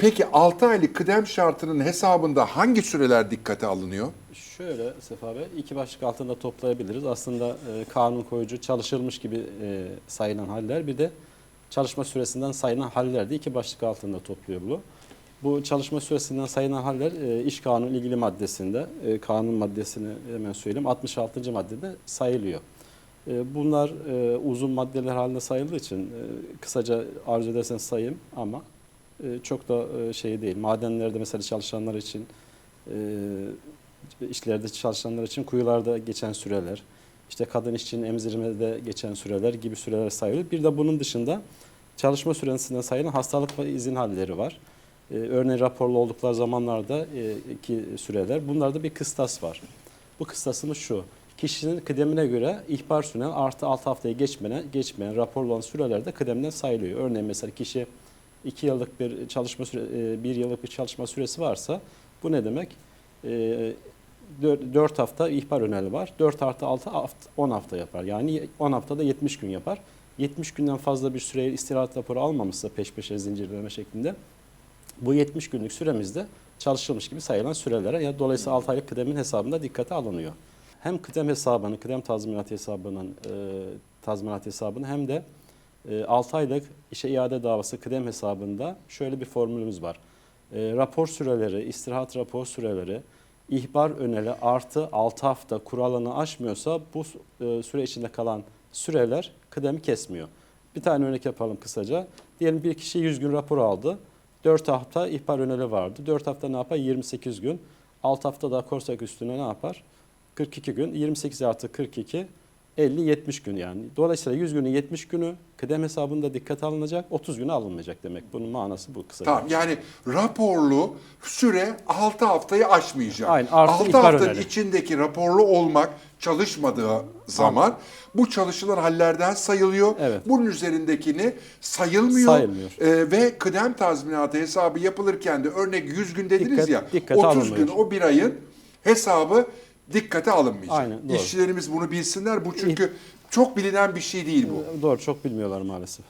Peki 6 aylık kıdem şartının hesabında hangi süreler dikkate alınıyor? Şöyle Sefa Bey, iki başlık altında toplayabiliriz. Aslında e, kanun koyucu çalışılmış gibi e, sayılan haller bir de çalışma süresinden sayılan haller de iki başlık altında topluyor bu. Bu çalışma süresinden sayılan haller e, iş kanunu ilgili maddesinde, e, kanun maddesini hemen söyleyeyim 66. maddede sayılıyor. E, bunlar e, uzun maddeler halinde sayıldığı için e, kısaca arzu ederseniz sayayım ama çok da e, şey değil. Madenlerde mesela çalışanlar için e, işlerde çalışanlar için kuyularda geçen süreler, işte kadın işçinin emzirmede geçen süreler gibi süreler sayılıyor. Bir de bunun dışında çalışma süresinden sayılan hastalık ve izin halleri var. Ee, örneğin raporlu oldukları zamanlarda e, ki süreler. Bunlarda bir kıstas var. Bu kıstasımız şu. Kişinin kıdemine göre ihbar süren artı 6 haftayı geçmene, geçmeyen raporlu olan sürelerde kıdemden sayılıyor. Örneğin mesela kişi 2 yıllık bir çalışma süre, 1 yıllık bir çalışma süresi varsa bu ne demek? E, 4 hafta ihbar öneri var. 4 artı 6 hafta, 10 hafta yapar. Yani 10 haftada 70 gün yapar. 70 günden fazla bir süre istirahat raporu almamışsa peş peşe zincirleme şeklinde bu 70 günlük süremizde çalışılmış gibi sayılan sürelere ya dolayısıyla 6 aylık kıdemin hesabında dikkate alınıyor. Hem kıdem hesabını, kıdem tazminat hesabının e, tazminat hesabını hem de e, 6 aylık işe iade davası kıdem hesabında şöyle bir formülümüz var. E, rapor süreleri, istirahat rapor süreleri, ihbar öneri artı 6 hafta kuralını aşmıyorsa bu e, süre içinde kalan süreler kıdemi kesmiyor. Bir tane örnek yapalım kısaca. Diyelim bir kişi 100 gün rapor aldı. 4 hafta ihbar öneri vardı. 4 hafta ne yapar? 28 gün. 6 hafta daha korsak üstüne ne yapar? 42 gün. 28 artı 42 50-70 gün yani. Dolayısıyla 100 günün 70 günü kıdem hesabında dikkate alınacak, 30 günü alınmayacak demek. Bunun manası bu kısaca. Tamam yani raporlu süre 6 haftayı aşmayacak. Aynen, artı 6 ihbar haftanın öneri. içindeki raporlu olmak çalışmadığı zaman bu çalışılan hallerden sayılıyor. Evet. Bunun üzerindekini sayılmıyor. Sayılmıyor. Ee, ve kıdem tazminatı hesabı yapılırken de örnek 100 gün dediniz Dikkat- ya dikkate 30 gün alınmıyor. o bir ayın hesabı dikkate alınmayacak. Aynen, doğru. İşçilerimiz bunu bilsinler. Bu çünkü çok bilinen bir şey değil bu. Doğru çok bilmiyorlar maalesef.